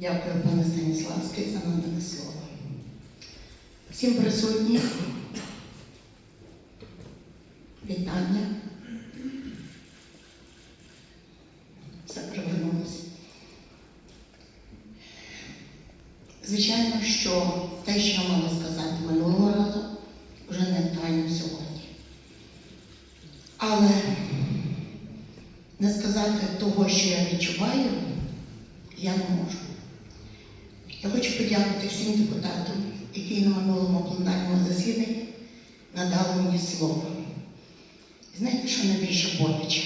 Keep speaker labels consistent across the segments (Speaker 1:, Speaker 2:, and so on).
Speaker 1: Дякую, пане Станіславський, за надане слово. Всім присутнім. Вітання. Все привернулося. Звичайно, що те, що я мала сказати минулого разу, вже не актуально сьогодні. Але не сказати того, що я відчуваю, я не можу. Я хочу подякувати всім депутатам, які на минулому пленарному засіданні надали мені слово. Знаєте, що найбільше боляче?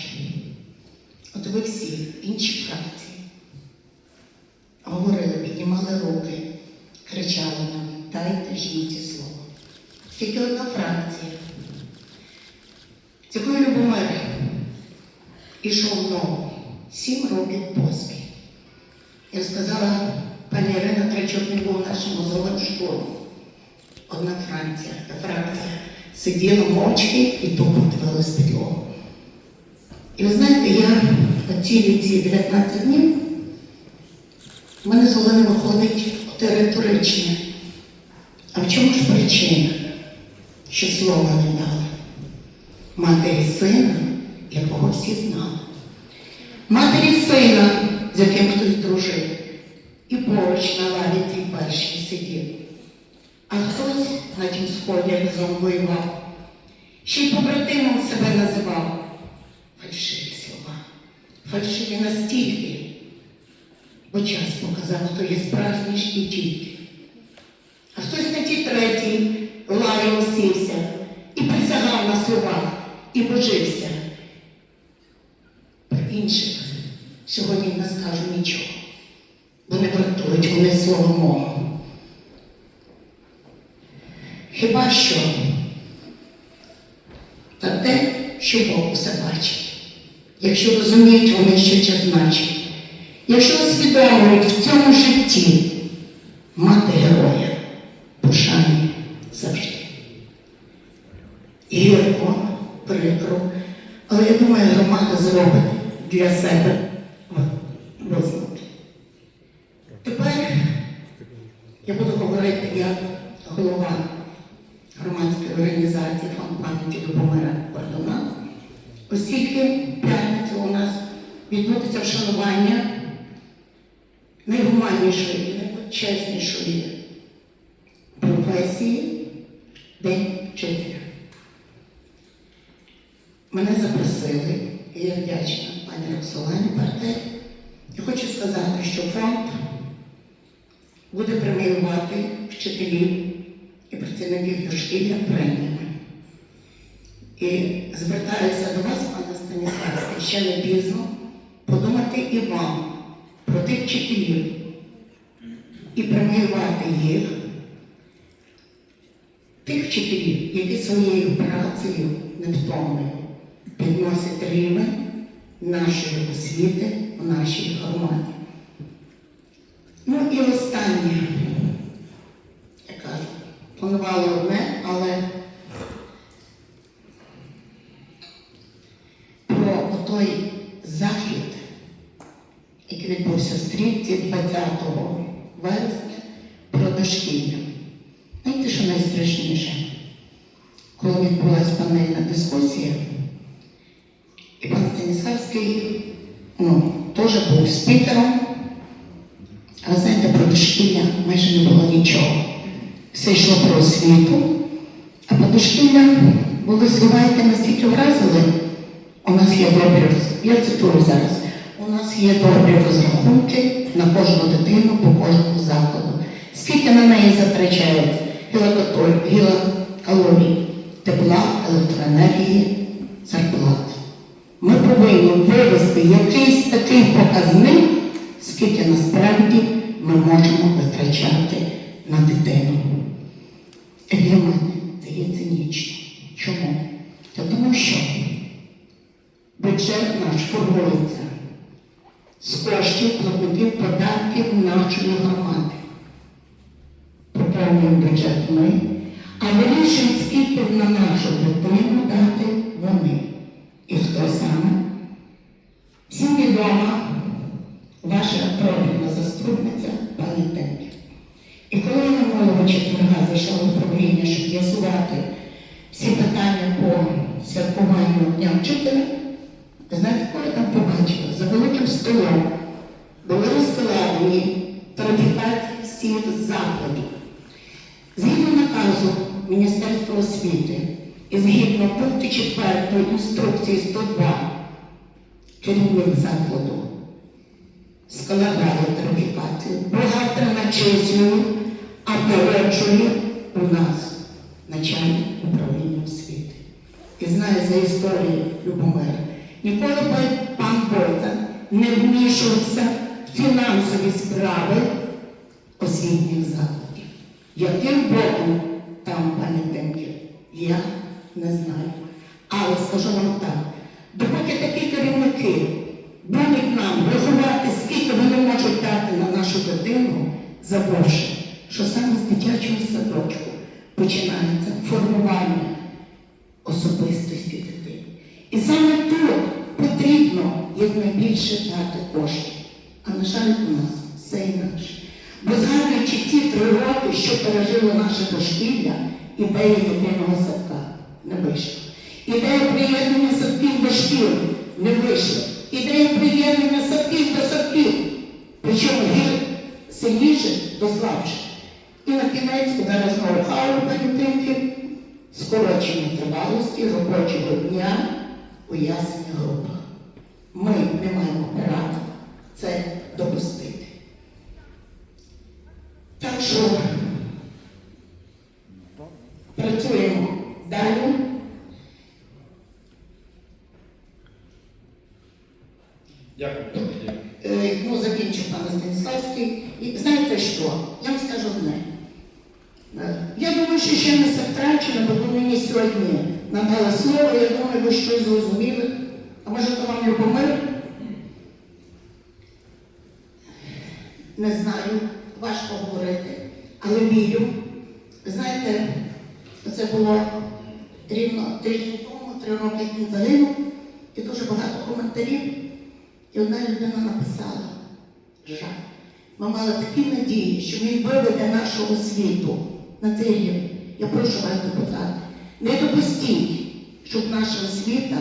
Speaker 1: От ви всі, інші фракції, говорили, піднімали руки, кричали нам, дайте жінці слово. Тільки одна фракція, з якою Любомир ішов ногу сім років поспіль. Я сказала, пані Ірина Трачок не був у нашому зеленому. Одна фракція, та фракція сиділа мовчки і тупо дивилась підлогу. І ви знаєте, я цілі ці 19 днів в мене з голови виходить те риторичне. А в чому ж причина, що слова не дали? Матері сина, якого всі знали. Матері сина, з яким хтось дружив, поруч на лаві тій першій сидів. А хтось на тім сході разом ще й побратимом себе називав. Фальшиві слова, фальшиві настільки, бо час показав, хто є справжній і тільки. А хтось на тій третій лаві усівся і присягав на словах, і божився. Про інших сьогодні не скажу нічого, бо не вартують вони слово мого. Хіба що та те, що Бог все бачить, якщо розуміють вони, що це значить, якщо усвідомлюють в цьому житті мати героя пошани завжди. Гірко, прикро, але я думаю, громада зробить для себе як голова громадської організації фонд пам'яті Любомира Гордона, оскільки п'ятницю у нас відбудеться вшанування найгуманнішої, найпочеснішої професії День вчителя. Мене запросили, і я вдячна пані Роксолані Партей. І хочу сказати, що фонд буде преміювати вчителів і працівників дошкілля преміями. І звертаюся до вас, пане Станіславський, ще не пізно подумати і вам про тих вчителів і преміювати їх, тих вчителів, які своєю працею невтомною підносять рівень нашої освіти в нашій громаді. Ну і останнє, я кажу, планувала одне, але про той захід, який відбувся в стрітці 20 вересня про дошкілля. Знаєте, що найстрашніше? Коли відбулася панельна дискусія, і пан Станіславський ну, теж був спікером, але знаєте, про дошкілля майже не було нічого. Все йшло про освіту, а по дошкілля були слова, які настільки вразили. У нас є добрі я цитую зараз. У нас є добрі розрахунки на кожну дитину по кожному закладу. Скільки на неї затрачають гілокалорій, тепла, електроенергії, зарплат. Ми повинні вивести якийсь такий показник, скільки насправді ми можемо витрачати на дитину. Для мене є цинічно. Чому? Та тому що бюджет наш формується з коштів платників податків нашої громади. Поповнюємо бюджет ми, а вирішуємо, скільки на нашу дитину дати вони. І хто саме? Всім відома минулого четверга зайшла в управління, щоб з'ясувати всі питання по святкуванню Дня вчителя. Знаєте, я там побачила? За великим столом були розкладені тарифікації всіх закладів. Згідно наказу Міністерства освіти і згідно пункту 4 інструкції 102 керівник закладу складає тарифікацію, бухгалтер начислює, а погоджує у нас начальник управління освіти. І знає за історію Любомира. Ніколи пан- Бойко не вмішувався в фінансові справи освітніх закладів. Яким боком там, пані Демків, я не знаю. Але скажу вам так, допоки такі керівники будуть нам рахувати, скільки вони можуть дати на нашу дитину, забувши, що саме з дитячого садочку починається формування особистості дитини. І саме тут потрібно якнайбільше дати коштів. А на жаль, у нас все інакше. Бо згадуючи ті три роки, що пережило наше дошкілля, ідея єдиного садка не вийшла. Ідея приєднання садків до шкіл не вийшла. Ідея приєднання садків до садків. Причому гір сильніше до слабше. І на кінець зараз ноу-хау пам'ятинки, скорочення тривалості робочого дня у ясних групах. Ми не маємо права це допустити. Так що працюємо далі.
Speaker 2: Дякую,
Speaker 1: Е, Ну, закінчив пане Станіславський. І знаєте що? Я вам скажу одне. Я думаю, що ще не все втрачено, бо ви мені сьогодні надали слово, я думаю, ви щось зрозуміли. А може, то вам Любомир? Не знаю, важко говорити, але вірю. Знаєте, це було рівно тиждень тому, три роки він загинув, і дуже багато коментарів. І одна людина написала, жаль, ми мали такі надії, що він виведе нашу освіту на рівень. Я прошу вас, депутати, не допустіть, щоб наша освіта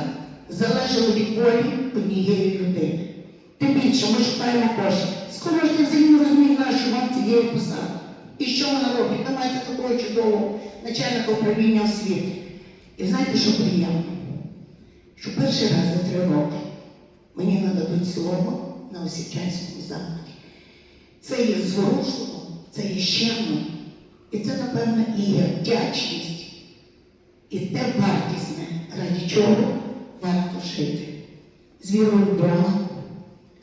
Speaker 1: залежала від волі однієї людини. Тим більше ми шукаємо кошти. Скоро ж ти взагалі не розумієш, вам цієї посади. І що вона робить? Ви маєте такого чудового начальника управління освіти. І знаєте, що приємно? Що перший раз за три роки мені нададуть слово на освітянському закладі. Це є зворушливо, це є щемно, і це, напевно, і є вдячність, і те вартісне, раді чого варто жити. З вірою в Бога,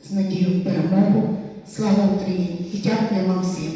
Speaker 1: з надією в перемогу. Слава Україні! І дякую вам всім.